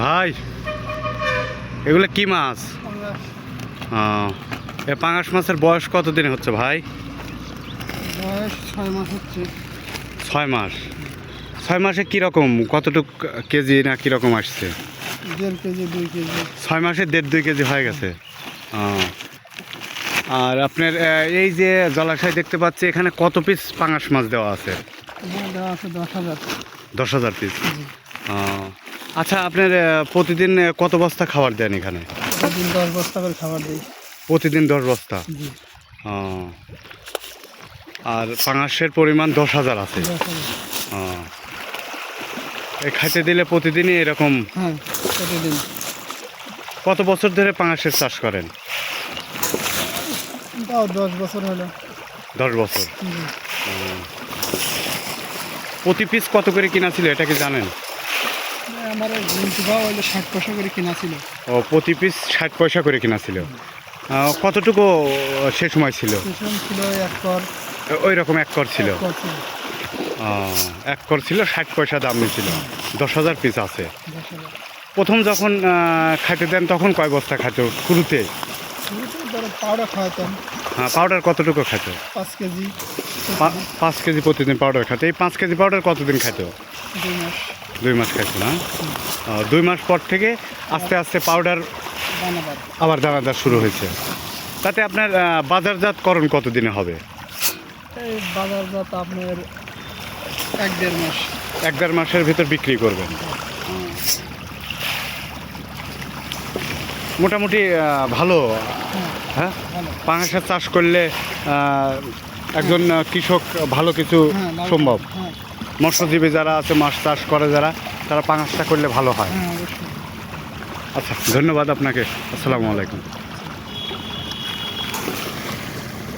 ভাই এগুলো কি মাছ? এ পাঙাশ মাছের বয়স কতদিন হচ্ছে ভাই? বয়স ছয় মাস হচ্ছে। ছয় মাস। ছয় মাসে কীরকম কতটুক কেজি না কীরকম আসছে? দেড় কেজি দুই কেজি। ছয় মাসে দেড় দুই কেজি হয়ে গেছে। আর আপনার এই যে জলাশয় দেখতে পাচ্ছি এখানে কত পিস পাঙাশ মাছ দেওয়া আছে? দেওয়া আছে দশ হাজার। দশ হাজার পিস। আচ্ছা আপনার প্রতিদিন কত বস্তা খাবার দেন এখানে? প্রতিদিন দশ বস্তা করে খাবার দিই। প্রতিদিন দশ বস্তা? আর পাঙাশের পরিমাণ দশ হাজার আছে? খাইতে দিলে প্রতিদিনই এরকম হ্যাঁ প্রতিদিন। কত বছর ধরে পাঙাশের চাষ করেন? দশ বছর হলো। দশ বছর? প্রতি পিস কত করে কিনা ছিল এটা কি জানেন? আমার জিনিস ভাও ষাট পয়সা করে কিনা ছিল। ও প্রতি পিস ষাট পয়সা করে কিনা ছিল। কতটুকু সে সময় ছিল? ছিল এক কর। ওই রকম এক কর ছিল। এক কর ছিল। ষাট পয়সা দাম নিয়েছিল। দশ হাজার পিস আছে। প্রথম যখন খাইতে দেন তখন কয় বস্তা খাইতো? শুরুতে? শুরুতে পাউডার খাওয়াতাম। হ্যাঁ পাউডার কতটুকু খাইতো? পাঁচ কেজি। পাঁচ কেজি প্রতিদিন পাউডার খাইতো। এই পাঁচ কেজি পাউডার কতদিন খাইতো? দুই মাস। দুই মাস খাইতো না? দুই মাস পর থেকে আস্তে আস্তে পাউডার আবার দানাদার শুরু হয়েছে। তাতে আপনার বাজারজাতকরণ কতদিনে হবে? বাজারজাত আপনার এক দেড় মাস। এক দেড় মাসের ভিতর বিক্রি করবেন। মোটামুটি ভালো। হ্যাঁ হ্যাঁ? পাঙাশের চাষ করলে একজন কৃষক ভালো কিছু হ্যাঁ সম্ভব। হ্যাঁ। মৎস্যজীবী যারা আছে মাছ চাষ করে যারা তারা পাঙাশটা করলে ভালো হয়। হ্যাঁ আচ্ছা ধন্যবাদ আপনাকে। আসসালামু আলাইকুম।